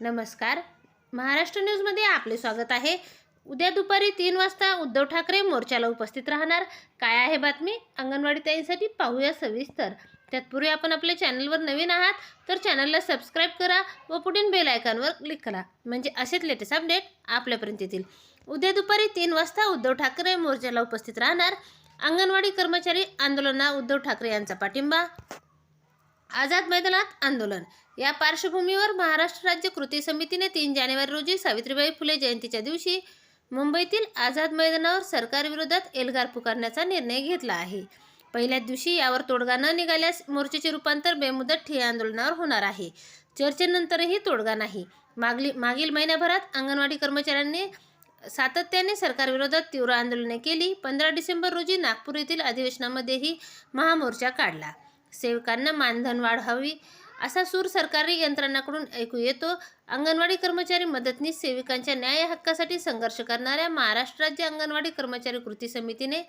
नमस्कार. महाराष्ट्र न्यूजमध्ये आपले स्वागत आहे. उद्या दुपारी तीन वाजता उद्धव ठाकरे मोर्चाला उपस्थित राहणार. काय आहे बातमी? अंगणवाडी ताईंसाठी पाहूया सविस्तर. त्यातपूर्वी आपण आपल्या चॅनलवर नवीन आहात तर चॅनलला सबस्क्राईब करा व पुढील बेल आयकॉनवर क्लिक करा. म्हणजे असेच लेटेस्ट अपडेट आपल्यापर्यंत येतील. उद्या दुपारी तीन वाजता उद्धव ठाकरे मोर्चाला उपस्थित राहणार. अंगणवाडी कर्मचारी आंदोलना उद्धव ठाकरे यांचा पाठिंबा आझाद मैदानात आंदोलन. या पार्श्वभूमीवर महाराष्ट्र राज्य कृती समितीने तीन जानेवारी रोजी सावित्रीबाई फुले जयंतीच्या दिवशी मुंबईतील आझाद मैदानावर सरकारविरोधात एल्गार पुकारण्याचा निर्णय घेतला आहे. पहिल्याच दिवशी यावर तोडगा न निघाल्यास मोर्चेचे रूपांतर बेमुदत ठिय्या आंदोलनावर होणार आहे. चर्चेनंतरही तोडगा नाही. मागली मागील महिन्याभरात अंगणवाडी कर्मचाऱ्यांनी सातत्याने सरकारविरोधात तीव्र आंदोलने केली. पंधरा डिसेंबर रोजी नागपूर येथील अधिवेशनामध्येही महामोर्चा काढला. सेवकांना मानधन वाढ हवी असा सूर सरकारी यंत्रणाकडून ऐकू येतो. अंगणवाडी कर्मचारी मदतनीस सेविकांच्या न्याय हक्कासाठी संघर्ष करणाऱ्या महाराष्ट्र राज्य अंगणवाडी कर्मचारी कृती समितीने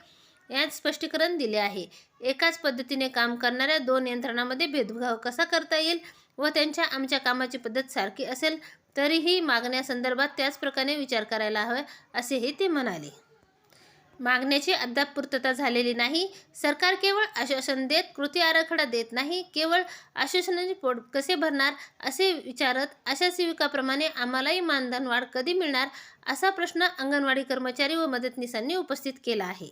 यात स्पष्टीकरण दिले आहे. एकाच पद्धतीने काम करणाऱ्या दोन यंत्रणांमध्ये भेदभाव कसा करता येईल व त्यांच्या आमच्या कामाची पद्धत सारखी असेल तरीही मागण्यासंदर्भात त्याचप्रकारे विचार करायला हवा असेही ते म्हणाले. मागण्याची अद्याप पूर्तता झालेली नाही. सरकार केवळ आश्वासन देत कृती आराखडा देत नाही केवळ आश्वासनाचे पोट कसे भरणार असे विचारत अशा सेविकाप्रमाणे आम्हालाही मानधन वाढ कधी मिळणार असा प्रश्न अंगणवाडी कर्मचारी व मदतनीसांनी उपस्थित केला आहे.